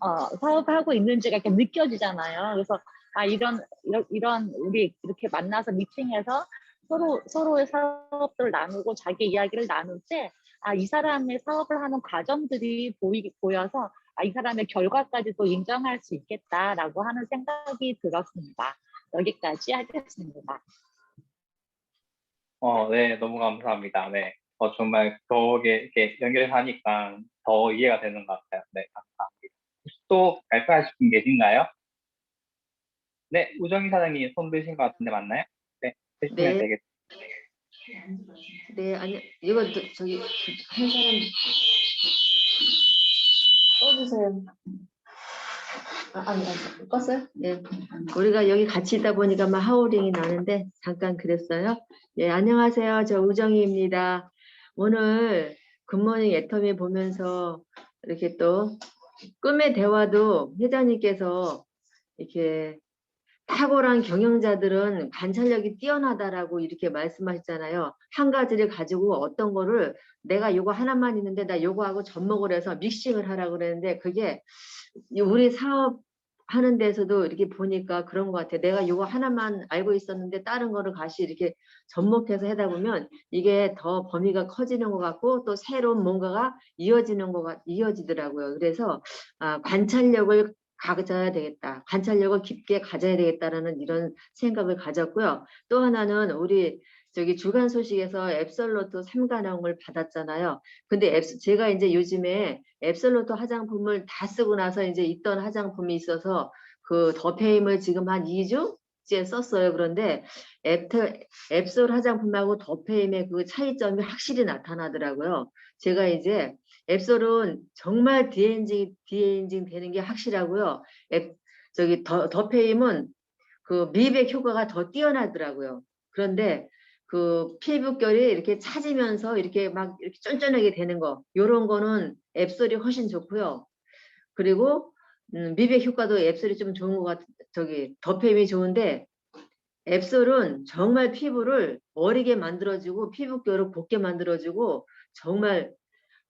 어, 사업하고 있는지가 이렇게 느껴지잖아요. 그래서 아 이런, 이런 우리 이렇게 만나서 미팅해서 서로 서로의 사업들을 나누고 자기 이야기를 나눌 때 아 이 사람의 사업을 하는 과정들이 보이 보여서 아 이 사람의 결과까지도 인정할 수 있겠다라고 하는 생각이 들었습니다. 여기까지 하겠습니다. 어, 네, 너무 감사합니다. 네. 어, 정말 더 이렇게, 이렇게 연결해서 하니까 더 이해가 되는 것 같아요. 네, 감사합니다. 혹시 또 발표하실 분 계신가요? 네, 우정희 사장님 손 드신 것 같은데 맞나요? 네, 드시면 네. 되겠습니다. 네, 아니, 이거 또 저기 한 사람 꺼주세요. 아, 아니, 아니, 껐어요? 네. 우리가 여기 같이 있다 보니까 막 하우링이 나는데 잠깐 그랬어요. 예, 안녕하세요. 저 우정희입니다. 오늘 굿모닝 애터미 보면서 이렇게 또 꿈의 대화도 회장님께서 이렇게 탁월한 경영자들은 관찰력이 뛰어나다라고 이렇게 말씀하셨잖아요. 한 가지를 가지고 어떤 거를 내가 요거 하나만 있는데 나 요거하고 접목을 해서 믹싱을 하라고 그랬는데 그게 이 우리 사업 하는 데서도 이렇게 보니까 그런 것 같아요. 내가 요거 하나만 알고 있었는데 다른 거를 같이 이렇게 접목해서 하다 보면 이게 더 범위가 커지는 것 같고 또 새로운 뭔가가 이어지는 것 같, 이어지더라고요. 그래서 아, 관찰력을 가져야 되겠다. 관찰력을 깊게 가져야 되겠다라는 이런 생각을 가졌고요. 또 하나는 우리 저기 주간 소식에서 앱솔로토 3관왕을 받았잖아요. 근데 앱, 제가 이제 요즘에 앱솔로토 화장품을 다 쓰고 나서 이제 있던 화장품이 있어서 그 더페임을 지금 한 2주째 썼어요. 그런데 앱, 앱솔 화장품하고 더페임의 그 차이점이 확실히 나타나더라고요. 제가 이제 앱솔은 정말 디엔징 디엔징 되는 게 확실하고요. 앱 저기 더 더페임은 그 미백 효과가 더 뛰어나더라고요. 그런데 그 피부결이 이렇게 차지면서 이렇게 막 이렇게 쫀쫀하게 되는 거 요런 거는 앱솔이 훨씬 좋고요. 그리고 음, 미백 효과도 앱솔이 좀 좋은 것 같, 저기 더페임이 좋은데 앱솔은 정말 피부를 어리게 만들어주고 피부결을 곱게 만들어주고 정말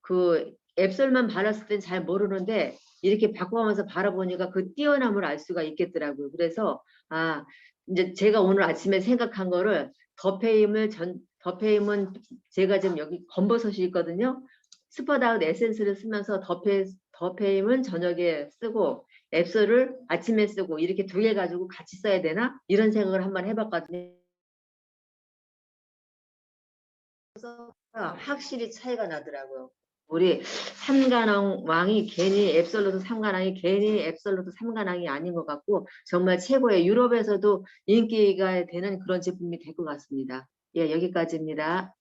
그 앱솔만 발랐을 땐 잘 모르는데 이렇게 바꿔가면서 바라보니까 그 뛰어남을 알 수가 있겠더라고요. 그래서 아 이제 제가 오늘 아침에 생각한 거를 더페임을 전 더페임은 제가 지금 여기 검버섯이 있거든요. 스퍼다운 에센스를 쓰면서 더페 더페임은 저녁에 쓰고 앱솔을 아침에 쓰고 이렇게 두 개 가지고 같이 써야 되나 이런 생각을 한번 해봤거든요. 확실히 차이가 나더라고요. 우리 삼관왕 왕이 괜히 앱솔로도 삼관왕이 괜히 앱솔로도 삼관왕이 아닌 것 같고 정말 최고의 유럽에서도 인기가 되는 그런 제품이 될 것 같습니다. 예, 여기까지입니다.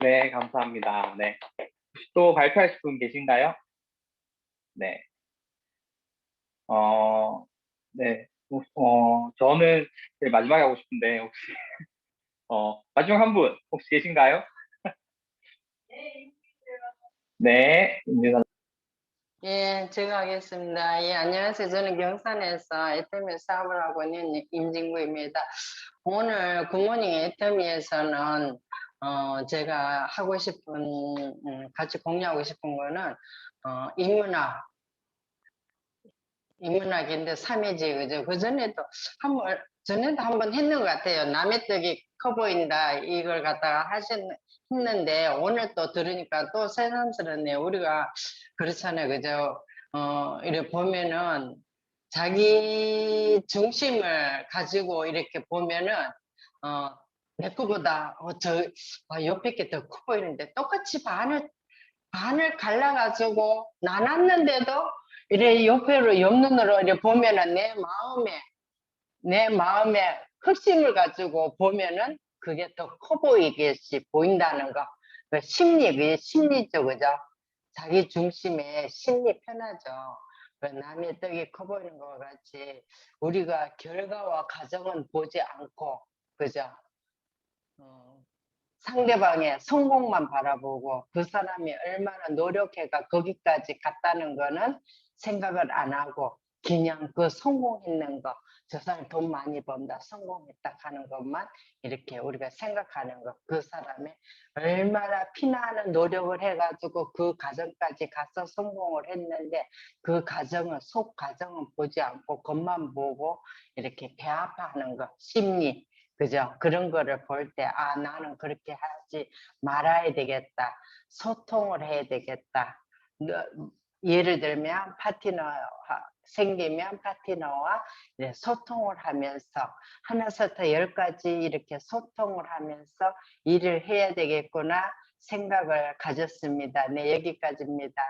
네, 감사합니다. 네. 혹시 또 발표하실 분 계신가요? 네. 어, 네. 어, 저는 마지막에 하고 싶은데, 혹시, 어, 마지막 한 분, 혹시 계신가요? 네, 임진아 예, 제가 하겠습니다. 예, 안녕하세요. 저는 경산에서 애터미 사업을 하고 있는 임진구입니다. 오늘 굿모닝 애터미에서는 어, 제가 하고 싶은, 음, 같이 공유하고 싶은 거는 어, 인문학, 인문학인데 3회지, 그죠? 그 전에도 한 번, 전에도 한 번 했는 것 같아요. 남의 떡이 커 보인다. 이걸 갖다가 하셨, 했는데 오늘 또 들으니까 또 새삼스럽네요. 우리가 그렇잖아요. 그죠? 어, 이렇게 보면은 자기 중심을 가지고 이렇게 보면은 어, 내 거보다 어, 저 아, 옆에 게 더 커 보이는데 똑같이 반을 반을 갈라가지고 나눴는데도 이래 옆으로 옆눈으로 이렇게 보면은 내 마음에 내 마음에 흑심을 가지고 보면은 그게 더 커 보이겠이 보인다는 거. 그 심리, 그게 심리죠, 그죠? 자기 중심의 심리 편하죠. 그 남의 떡이 커 보이는 것과 같이 우리가 결과와 과정은 보지 않고, 그죠? 어, 상대방의 성공만 바라보고 그 사람이 얼마나 노력해가 거기까지 갔다는 거는 생각을 안 하고 그냥 그 성공했는 거 저 사람 돈 많이 번다, 성공했다 하는 것만 이렇게 우리가 생각하는 것, 그 사람이 얼마나 피나는 노력을 해가지고 그 과정까지 가서 성공을 했는데 그 과정은 속 과정은 보지 않고 겉만 보고 이렇게 배 아파하는 것, 심리, 그죠? 그런 거를 볼 때, 아, 나는 그렇게 하지 말아야 되겠다. 소통을 해야 되겠다. 너- 예를 들면 파트너가 생기면 파트너와 이제 소통을 하면서 하나부터 열까지 이렇게 소통을 하면서 일을 해야 되겠구나 생각을 가졌습니다. 네, 여기까지입니다.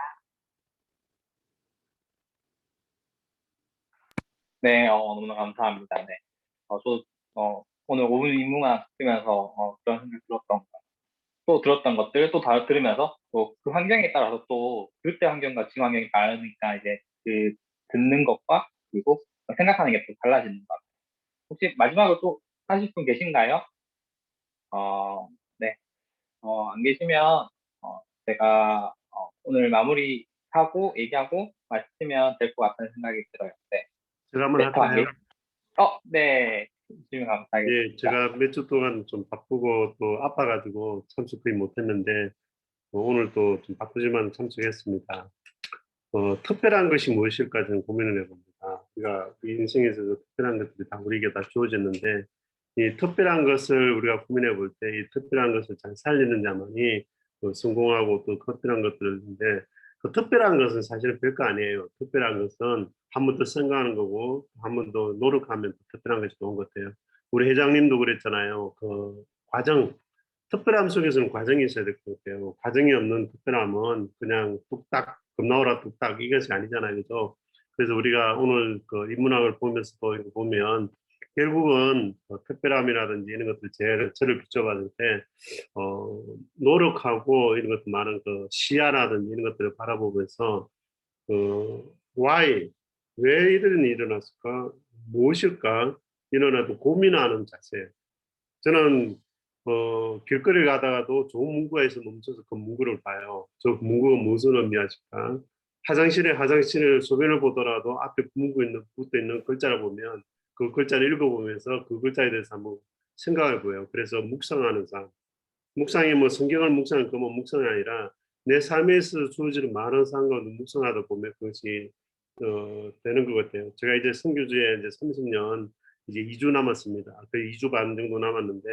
네, 어, 너무나 감사합니다. 네. 어, 저도, 어, 오늘 5분 인문학 쓰면서, 어, 그런 생각 들었던 거, 또 들었던 것들 또 다 들으면서, 또 그 환경에 따라서 또, 그때 환경과 지금 환경이 다르니까 이제 그, 듣는 것과, 그리고 생각하는 게 또 달라지는 것 같아요. 혹시 마지막으로 또 하실 분 계신가요? 어, 네. 어, 안 계시면, 어, 제가, 어, 오늘 마무리하고, 얘기하고, 마치면 될 것 같다는 생각이 들어요. 네. 제가 한번 네, 더 할까요? 어, 네. 질문 감사하겠습니다. 예, 제가 몇 주 동안 좀 바쁘고 또 아파가지고 참석 거의 못했는데 어, 오늘 또 좀 바쁘지만 참석했습니다. 어, 특별한 것이 무엇일까 저는 고민을 해봅니다. 우리가 우리 인생에서 특별한 것들이 다 우리에게 다 주어졌는데 이 특별한 것을 우리가 고민해 볼 때 이 특별한 것을 잘 살리는 자만이 또 성공하고 또 특별한 것들인데 그 특별한 것은 사실은 별거 아니에요. 특별한 것은 한 번 더 생각하는 거고 한 번 더 노력하면 또 특별한 것이 좋은 것 같아요. 우리 회장님도 그랬잖아요. 그 과정 특별함 속에서는 과정이 있어야 될 것 같아요. 과정이 없는 특별함은 그냥 뚝딱 겁나오라 뚝딱 이것이 아니잖아요. 그죠? 그래서 우리가 오늘 그 인문학을 보면서 보면 결국은 어, 특별함이라든지 이런 것들 제, 저를 비춰봤을 때 어, 노력하고 이런 것들 많은 그 시야라든지 이런 것들을 바라보면서 그 why 왜 이런 일이 일어났을까 무엇일까 일어나도 고민하는 자세 저는 어, 길거리 가다가도 좋은 문구에서 멈춰서 그 문구를 봐요. 저 문구가 무슨 의미하실까? 화장실에 화장실을 소변을 보더라도 앞에 문구 있는 붙어 있는 글자를 보면 그 글자를 읽어보면서 그 글자에 대해서 한번 생각해 보여요. 그래서 묵상하는 삶. 묵상이 뭐 성경을 묵상할 거면 묵상이 아니라 내 삶에서 주어지는 많은 상황을 묵상하다 보면 그것이 어, 되는 것 같아요. 제가 이제 선교주에 이제 30년 이제 2주 남았습니다. 그 2주 반 정도 남았는데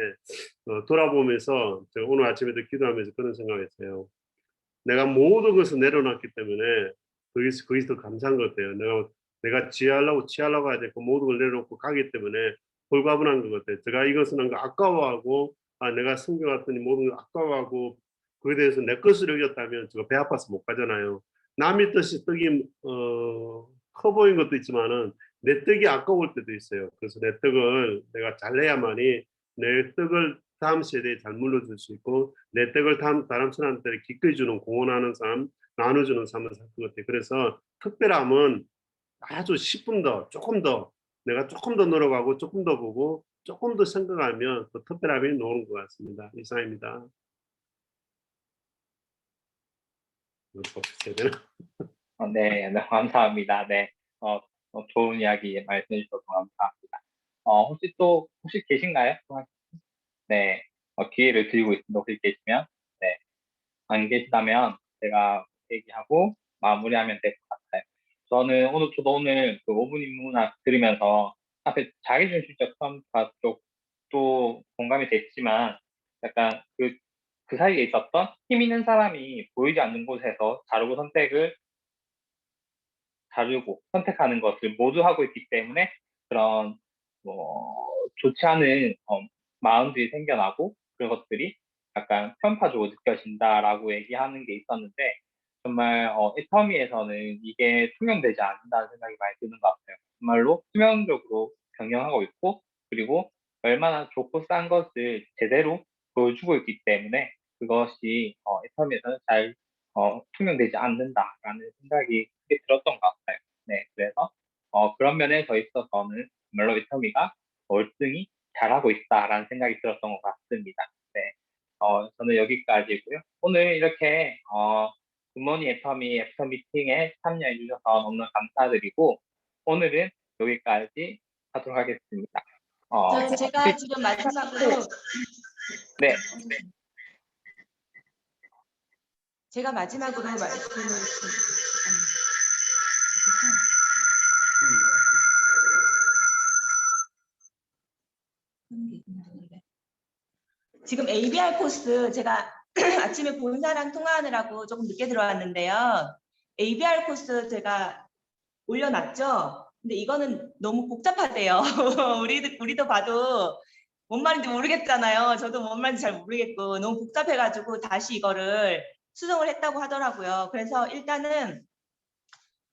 어, 돌아보면서 제가 오늘 아침에도 기도하면서 그런 생각했어요. 내가 모든 것을 내려놨기 때문에 거기서 거기서 더 감사한 것 같아요. 내가 내가 지하려고 취하려고 해야 되고 모든 걸 내려놓고 가기 때문에 홀가분한 것 같아요. 제가 이것은 한거 아까워하고 아 내가 성경 왔더니 모든 걸 아까워하고 그에 대해서 내 것을 여겼다면 제가 배 아파서 못 가잖아요. 남의 뜻이 떡이 어, 커 보인 것도 있지만은 내 떡이 아까울 때도 있어요. 그래서 내 떡을 내가 잘 내야만이 내 떡을 다음 세대에 잘 물려줄 수 있고 내 떡을 다음 다른 사람들에게 기꺼이 주는 공헌하는 삶, 나눠주는 삶을 살것 같아요. 그래서 특별함은 아주 10분 더, 조금 더 내가 조금 더 노력하고 조금 더 보고 조금 더 생각하면 그 특별함이 나오는 것 같습니다. 이상입니다. 되나? 어, 네, 네, 감사합니다. 네, 어, 어, 좋은 이야기 말씀해 주셔서 감사합니다. 어, 혹시 또, 혹시 계신가요? 네, 어, 기회를 드리고 있습니다. 혹시 계시면, 네, 안 계시다면 제가 얘기하고 마무리하면 될 것 같아요. 저는 오늘, 저도 오늘 그 5분 인문학 들으면서 앞에 자기중심적 평가 쪽도 공감이 됐지만 약간 그, 그 사이에 있었던 힘 있는 사람이 보이지 않는 곳에서 자르고 선택을 자르고 선택하는 것을 모두 하고 있기 때문에 그런 뭐 좋지 않은 어, 마음들이 생겨나고 그런 것들이 약간 편파적으로 느껴진다라고 얘기하는 게 있었는데 정말 어, 애터미에서는 이게 투명되지 않는다는 생각이 많이 드는 것 같아요. 정말로 투명적으로 경영하고 있고 그리고 얼마나 좋고 싼 것을 제대로 보여주고 있기 때문에 그것이 어, 애터미에서는 잘 어, 투명되지 않는다라는 생각이 크게 들었던 것 같아요. 네, 그래서 어, 그런 면에서 있어서는 정말로 애터미가 월등히 잘하고 있다라는 생각이 들었던 것 같습니다. 네, 어, 저는 여기까지고요. 오늘 이렇게 어, 굿모닝 애터미 애터 미팅에 참여해 주셔서 너무 감사드리고 오늘은 여기까지 하도록 하겠습니다. 어, 저, 제가 지금 마지막으로 네. 제가 마지막으로 말씀을 지금 ABR 코스 제가 아침에 본사랑 통화하느라고 조금 늦게 들어왔는데요. ABR 코스 제가 올려놨죠. 근데 이거는 너무 복잡하대요. 우리도 우리도 봐도 뭔 말인지 모르겠잖아요. 저도 뭔 말인지 잘 모르겠고 너무 복잡해가지고 다시 이거를 수정을 했다고 하더라고요. 그래서 일단은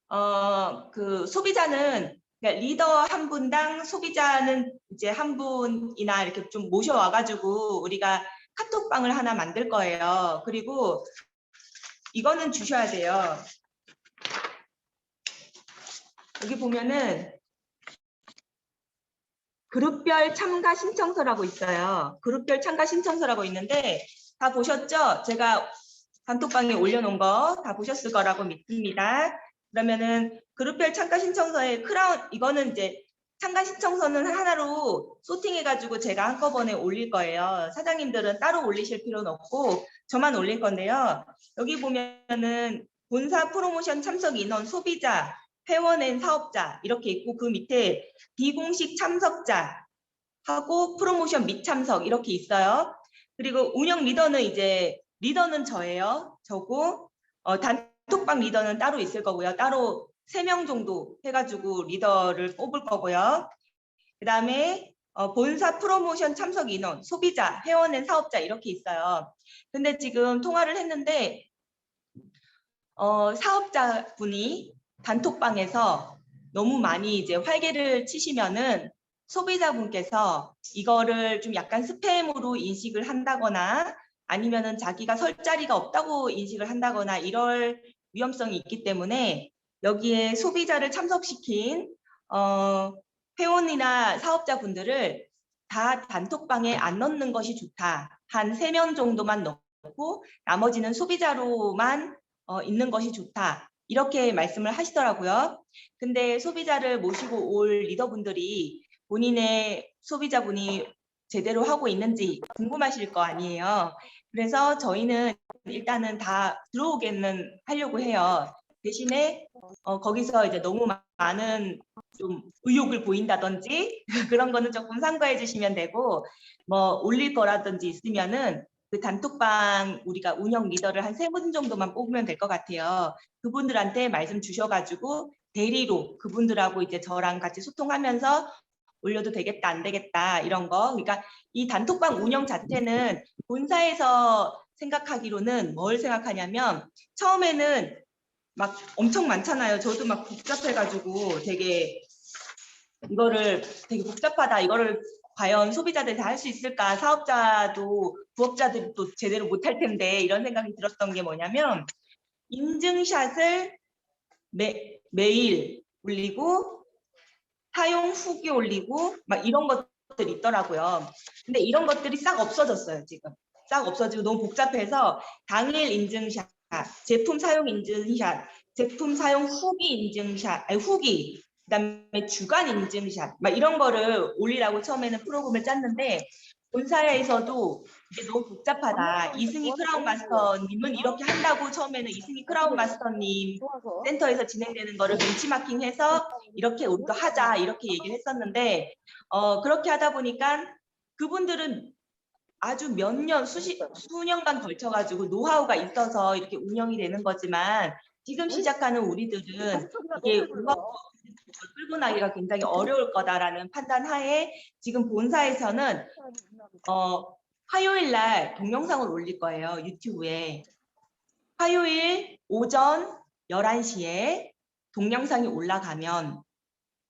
어 그 소비자는 그러니까 리더 한 분당 소비자는 이제 한 분이나 이렇게 좀 모셔와가지고 우리가 카톡방을 하나 만들 거예요. 그리고 이거는 주셔야 돼요. 여기 보면은 그룹별 참가 신청서라고 있어요. 그룹별 참가 신청서라고 있는데 다 보셨죠? 제가 단톡방에 올려놓은 거 다 보셨을 거라고 믿습니다. 그러면은 그룹별 참가 신청서에 크라운 이거는 이제 참가 신청서는 하나로 소팅해가지고 제가 한꺼번에 올릴 거예요. 사장님들은 따로 올리실 필요는 없고 저만 올릴 건데요. 여기 보면은 본사 프로모션 참석 인원 소비자 회원앤 사업자 이렇게 있고 그 밑에 비공식 참석자 하고 프로모션 미참석 이렇게 있어요. 그리고 운영 리더는 이제 리더는 저예요. 저고 어, 단톡방 리더는 따로 있을 거고요. 따로 세 명 정도 해가지고 리더를 뽑을 거고요. 그 다음에 어, 본사 프로모션 참석 인원, 소비자, 회원 앤 사업자 이렇게 있어요. 근데 지금 통화를 했는데 어, 사업자분이 단톡방에서 너무 많이 이제 활개를 치시면은 소비자분께서 이거를 좀 약간 스팸으로 인식을 한다거나 아니면은 자기가 설 자리가 없다고 인식을 한다거나 이럴 위험성이 있기 때문에 여기에 소비자를 참석시킨 어, 회원이나 사업자분들을 다 단톡방에 안 넣는 것이 좋다. 한 세 명 정도만 넣고 나머지는 소비자로만 어, 있는 것이 좋다. 이렇게 말씀을 하시더라고요. 근데 소비자를 모시고 올 리더분들이 본인의 소비자분이 제대로 하고 있는지 궁금하실 거 아니에요. 그래서 저희는 일단은 다 들어오게는 하려고 해요. 대신에 어, 거기서 이제 너무 마- 많은 좀 의욕을 보인다든지 그런 거는 조금 삼가해 주시면 되고 뭐 올릴 거라든지 있으면은 그 단톡방 우리가 운영 리더를 한 세 분 정도만 뽑으면 될 것 같아요. 그분들한테 말씀 주셔가지고 대리로 그분들하고 이제 저랑 같이 소통하면서 올려도 되겠다 안 되겠다 이런 거 그러니까 이 단톡방 운영 자체는 본사에서 생각하기로는 뭘 생각하냐면 처음에는 막 엄청 많잖아요. 저도 막 복잡해가지고 되게 이거를 되게 복잡하다. 이거를 과연 소비자들이 다 할 수 있을까? 사업자도 부업자들이 또 제대로 못할 텐데 이런 생각이 들었던 게 뭐냐면 인증샷을 매, 매일 올리고 사용 후기 올리고 막 이런 것들이 있더라고요. 근데 이런 것들이 싹 없어졌어요, 지금. 싹 없어지고 너무 복잡해서 당일 인증샷, 제품 사용 인증샷, 제품 사용 후기 인증샷, 아니 후기, 그다음에 주간 인증샷, 막 이런 거를 올리라고 처음에는 프로그램을 짰는데 본사에서도 이게 너무 복잡하다. 이승희 크라운 마스터님은 이렇게 한다고 처음에는 이승희 크라운 마스터님 센터에서 진행되는 거를 벤치마킹해서 이렇게 우리도 하자 이렇게 얘기를 했었는데 어 그렇게 하다 보니까 그분들은 아주 몇 년 수십 수년간 걸쳐가지고 노하우가 있어서 이렇게 운영이 되는 거지만 지금 시작하는 우리들은 이게 노하우 끌고 나기가 굉장히 어려울 거다라는 판단 하에 지금 본사에서는 어 화요일 날 동영상을 올릴 거예요 유튜브에. 화요일 오전 11시에 동영상이 올라가면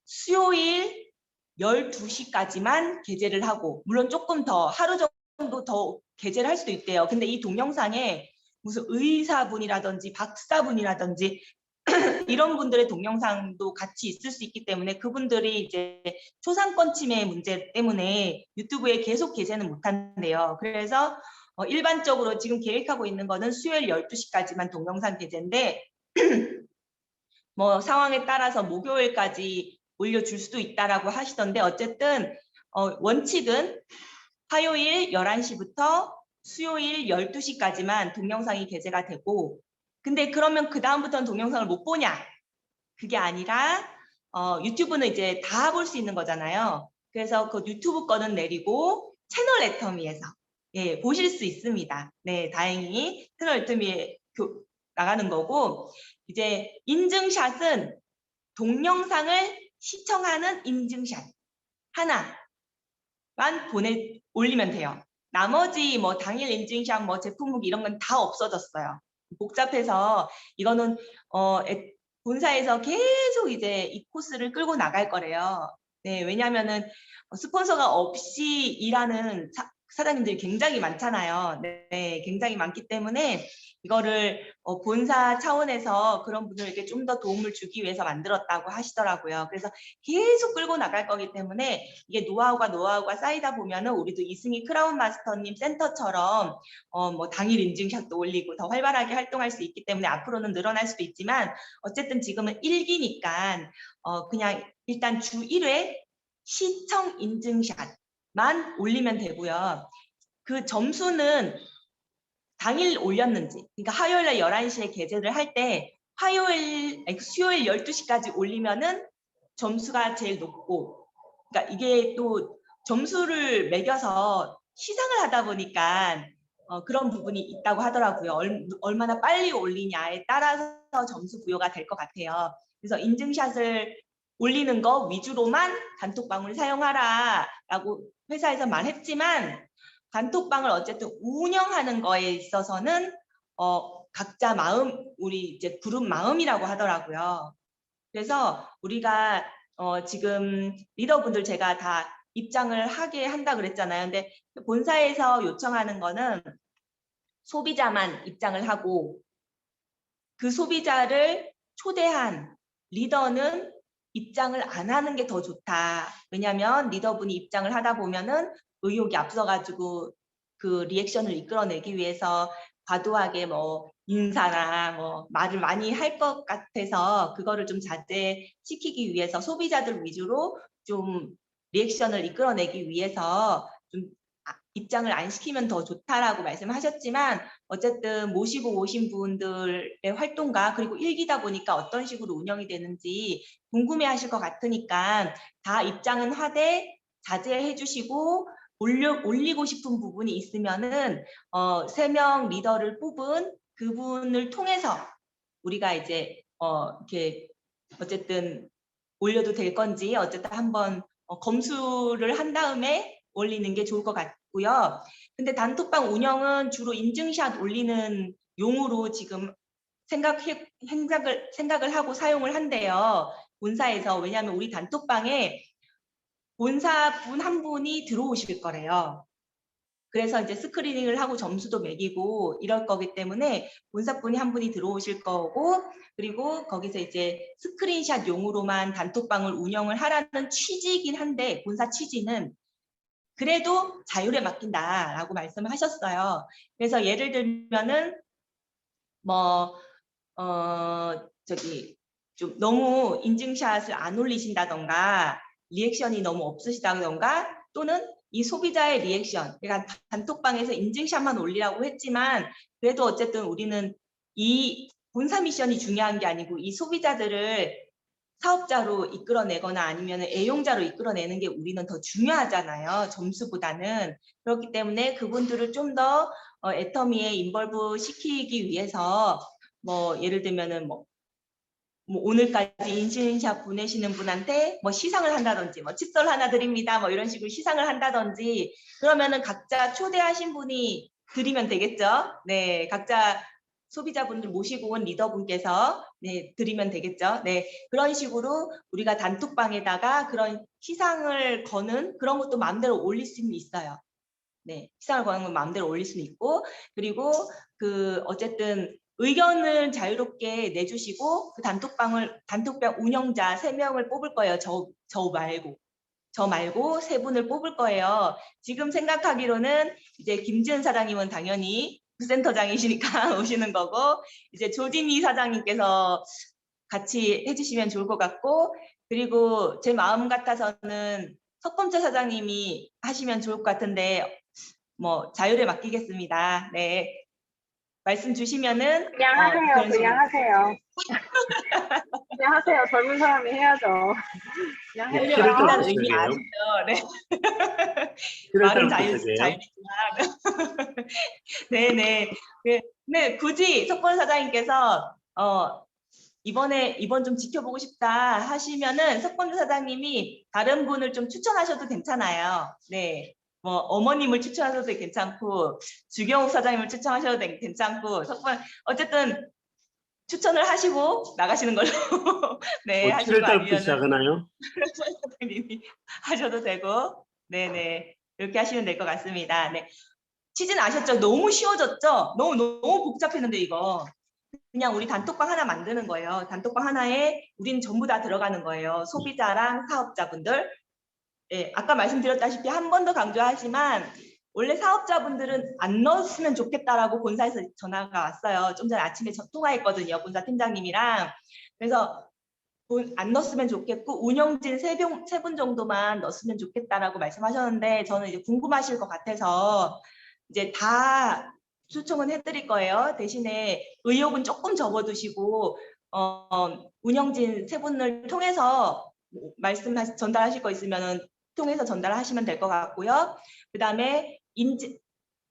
수요일 12시까지만 게재를 하고 물론 조금 더 하루 정도 더 게재를 할 수도 있대요. 근데 이 동영상에 무슨 의사분이라든지 박사분이라든지 이런 분들의 동영상도 같이 있을 수 있기 때문에 그분들이 이제 초상권 침해 문제 때문에 유튜브에 계속 게재는 못한대요. 그래서 어, 일반적으로 지금 계획하고 있는 거는 수요일 12시까지만 동영상 게재인데 뭐 상황에 따라서 목요일까지 올려줄 수도 있다라고 하시던데 어쨌든 어, 원칙은 화요일 11시부터 수요일 12시까지만 동영상이 게재가 되고 근데 그러면 그 다음부터는 동영상을 못 보냐? 그게 아니라 어, 유튜브는 이제 다 볼 수 있는 거잖아요. 그래서 그 유튜브 거는 내리고 채널 애터미에서 예, 보실 수 있습니다. 네, 다행히 채널 애터미에 교- 나가는 거고 이제 인증샷은 동영상을 시청하는 인증샷 하나만 보내 올리면 돼요. 나머지 뭐 당일 인증샷, 뭐 제품 후기 이런 건 다 없어졌어요. 복잡해서 이거는 어 애- 본사에서 계속 이제 이 코스를 끌고 나갈 거래요. 네, 왜냐하면은 스폰서가 없이 일하는 사, 사장님들이 굉장히 많잖아요. 네, 굉장히 많기 때문에 이거를 어, 본사 차원에서 그런 분들에게 좀 더 도움을 주기 위해서 만들었다고 하시더라고요. 그래서 계속 끌고 나갈 거기 때문에 이게 노하우가 노하우가 쌓이다 보면은 우리도 이승희 크라운 마스터님 센터처럼 어, 뭐 당일 인증샷도 올리고 더 활발하게 활동할 수 있기 때문에 앞으로는 늘어날 수도 있지만 어쨌든 지금은 일기니까 어, 그냥 일단 주 1회 시청 인증샷 만 올리면 되고요. 그 점수는 당일 올렸는지, 그러니까 화요일에 11시에 게재를 할 때 화요일, 아니, 수요일 12시까지 올리면은 점수가 제일 높고, 그러니까 이게 또 점수를 매겨서 시상을 하다 보니까 어, 그런 부분이 있다고 하더라고요. 얼, 얼마나 빨리 올리냐에 따라서 점수 부여가 될 것 같아요. 그래서 인증샷을 올리는 거 위주로만 단톡방을 사용하라라고 회사에서 말했지만 단톡방을 어쨌든 운영하는 거에 있어서는 어, 각자 마음, 우리 이제 그룹 마음이라고 하더라고요. 그래서 우리가 어, 지금 리더분들 제가 다 입장을 하게 한다 그랬잖아요. 근데 본사에서 요청하는 거는 소비자만 입장을 하고 그 소비자를 초대한 리더는 입장을 안 하는 게 더 좋다. 왜냐하면 리더분이 입장을 하다 보면은 의욕이 앞서가지고 그 리액션을 이끌어내기 위해서 과도하게 뭐 인사나 뭐 말을 많이 할 것 같아서 그거를 좀 자제시키기 위해서 소비자들 위주로 좀 리액션을 이끌어내기 위해서 좀 아- 입장을 안 시키면 더 좋다라고 말씀하셨지만 어쨌든 모시고 오신 분들의 활동가 그리고 일기다 보니까 어떤 식으로 운영이 되는지 궁금해하실 것 같으니까 다 입장은 하되 자제해 주시고 올려, 올리고 싶은 부분이 있으면은 어, 세명 리더를 뽑은 그분을 통해서 우리가 이제 어, 이렇게 어쨌든 올려도 될 건지 어쨌든 한번 어, 검수를 한 다음에 올리는 게 좋을 것 같 고요. 근데 단톡방 운영은 주로 인증샷 올리는 용으로 지금 생각해, 생각을, 생각을 하고 사용을 한대요. 본사에서. 왜냐하면 우리 단톡방에 본사 분 한 분이 들어오실 거래요. 그래서 이제 스크리닝을 하고 점수도 매기고 이럴 거기 때문에 본사분이 한 분이 들어오실 거고 그리고 거기서 이제 스크린샷 용으로만 단톡방을 운영을 하라는 취지이긴 한데 본사 취지는 그래도 자율에 맡긴다라고 말씀을 하셨어요. 그래서 예를 들면은 뭐 어 저기 좀 너무 인증샷을 안 올리신다던가 리액션이 너무 없으시다던가 또는 이 소비자의 리액션, 그러니까 단톡방에서 인증샷만 올리라고 했지만 그래도 어쨌든 우리는 이 본사 미션이 중요한 게 아니고 이 소비자들을 사업자로 이끌어내거나 아니면 애용자로 이끌어내는 게 우리는 더 중요하잖아요. 점수보다는. 그렇기 때문에 그분들을 좀더 어, 애터미에 인벌브 시키기 위해서 뭐 예를 들면은 뭐 뭐 오늘까지 인증샷 보내시는 분한테 뭐 시상을 한다든지 뭐 칫솔 하나 드립니다 뭐 이런 식으로 시상을 한다든지 그러면은 각자 초대하신 분이 드리면 되겠죠 네 각자 소비자분들 모시고 온 리더분께서 네 드리면 되겠죠 네 그런 식으로 우리가 단톡방에다가 그런 시상을 거는 그런 것도 마음대로 올릴 수는 있어요 네 시상을 거는 건 마음대로 올릴 수는 있고 그리고 그 어쨌든 의견을 자유롭게 내주시고 그 단톡방을 단톡방 운영자 세 명을 뽑을 거예요. 저, 저 말고. 저 말고 세 분을 뽑을 거예요. 지금 생각하기로는 이제 김지은 사장님은 당연히 부 센터장이시니까 오시는 거고 이제 조진희 사장님께서 같이 해주시면 좋을 것 같고 그리고 제 마음 같아서는 석범철 사장님이 하시면 좋을 것 같은데 뭐 자율에 맡기겠습니다. 네. 말씀 주시면은 그냥 어, 하세요. 식으로. 그냥 하세요. 그냥 하세요. 젊은 사람이 해야죠. 그냥 네, 해요. 한다는. 의미 아시죠? 네. 말은 좀 자유. 자유지만. 네네. 네, 네, 굳이 석권 사장님께서, 어, 이번에, 이번 좀 지켜보고 싶다 하시면은 석권 사장님이 다른 분을 좀 추천하셔도 괜찮아요. 네. 뭐, 어머님을 추천하셔도 괜찮고, 주경욱 사장님을 추천하셔도 되- 괜찮고, 석권, 어쨌든 추천을 하시고 나가시는 걸로. 네, 뭐 하시고 7월 달부터 아니면은 시작하나요? 사장님이 하셔도 되고, 네네. 이렇게 하시면 될 것 같습니다. 네. 치즈는 아셨죠? 너무 쉬워졌죠? 너무, 너무 복잡했는데, 이거. 그냥 우리 단톡방 하나 만드는 거예요. 단톡방 하나에 우리는 전부 다 들어가는 거예요. 소비자랑 사업자분들. 예, 아까 말씀드렸다시피 한 번 더 강조하지만, 원래 사업자분들은 안 넣었으면 좋겠다라고 본사에서 전화가 왔어요. 좀 전에 아침에 저 통화했거든요. 본사 팀장님이랑. 그래서 돈안 넣었으면 좋겠고 운영진 세 분 정도만 넣었으면 좋겠다라고 말씀하셨는데 저는 이제 궁금하실 것 같아서 이제 다 초청은 해드릴 거예요. 대신에 의욕은 조금 접어두시고 어, 운영진 세 분을 통해서 말씀 전달하실 거 있으면은 통해서 전달하시면 될 것 같고요. 그 다음에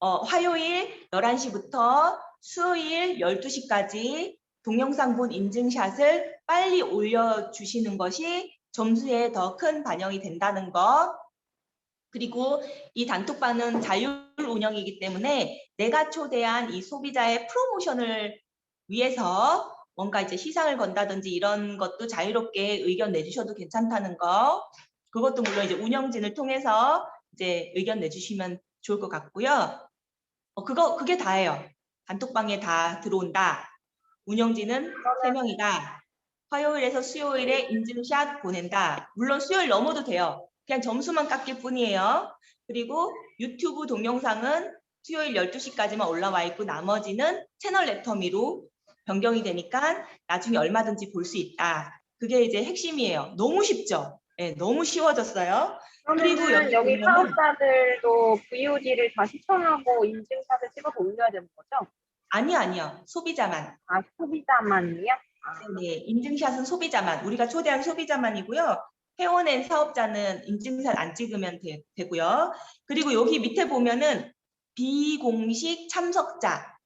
어, 화요일 11시부터 수요일 12시까지 동영상 본 인증샷을 빨리 올려주시는 것이 점수에 더 큰 반영이 된다는 거. 그리고 이 단톡방은 자율 운영이기 때문에 내가 초대한 이 소비자의 프로모션을 위해서 뭔가 이제 시상을 건다든지 이런 것도 자유롭게 의견 내주셔도 괜찮다는 거. 그것도 물론 이제 운영진을 통해서 이제 의견 내주시면 좋을 것 같고요. 어, 그거, 그게 다예요. 단톡방에 다 들어온다. 운영진은 세 명이다 화요일에서 수요일에 인증샷 보낸다. 물론 수요일 넘어도 돼요. 그냥 점수만 깎일 뿐이에요. 그리고 유튜브 동영상은 수요일 12시까지만 올라와 있고 나머지는 채널 레터미로 변경이 되니까 나중에 얼마든지 볼 수 있다. 그게 이제 핵심이에요. 너무 쉽죠? 네, 너무 쉬워졌어요. 그리고 여기 여기 사업자들도 VOD를 다 시청하고 인증샷을 찍어서 올려야 되는 거죠? 아니요, 아니요. 소비자만. 아, 소비자만이요? 네, 인증샷은 소비자만, 우리가 초대한 소비자만이고요. 회원의 사업자는 인증샷 안 찍으면 되, 되고요. 그리고 여기 밑에 보면은 비공식 참석자,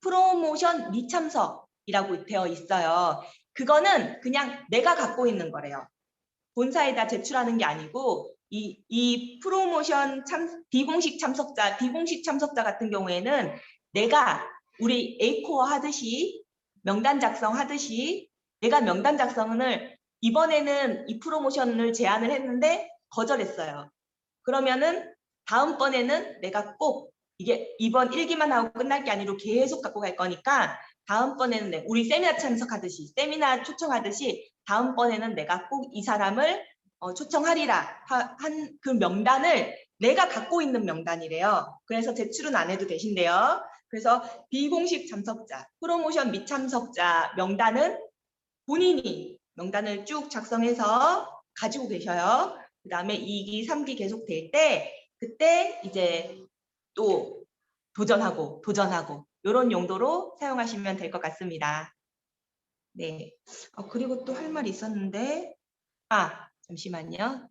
프로모션 미참석이라고 되어 있어요. 그거는 그냥 내가 갖고 있는 거래요. 본사에다 제출하는 게 아니고 이, 이 프로모션 참, 비공식 참석자, 비공식 참석자 같은 경우에는 내가 우리 A코어 하듯이 명단 작성하듯이 내가 명단 작성을 이번에는 이 프로모션을 제안을 했는데 거절했어요. 그러면은 다음번에는 내가 꼭 이게 이번 일기만 하고 끝날 게 아니고 계속 갖고 갈 거니까 다음번에는 내- 우리 세미나 참석하듯이 세미나 초청하듯이 다음번에는 내가 꼭 이 사람을 어, 초청하리라 한 그 명단을 내가 갖고 있는 명단이래요. 그래서 제출은 안 해도 되신대요. 그래서 비공식 참석자, 프로모션 미참석자 명단은 본인이 명단을 쭉 작성해서 가지고 계셔요. 그 다음에 2기, 3기 계속 될 때 그때 이제 또 도전하고 도전하고 이런 용도로 사용하시면 될 것 같습니다. 네. 어, 그리고 또 할 말이 있었는데 아 잠시만요.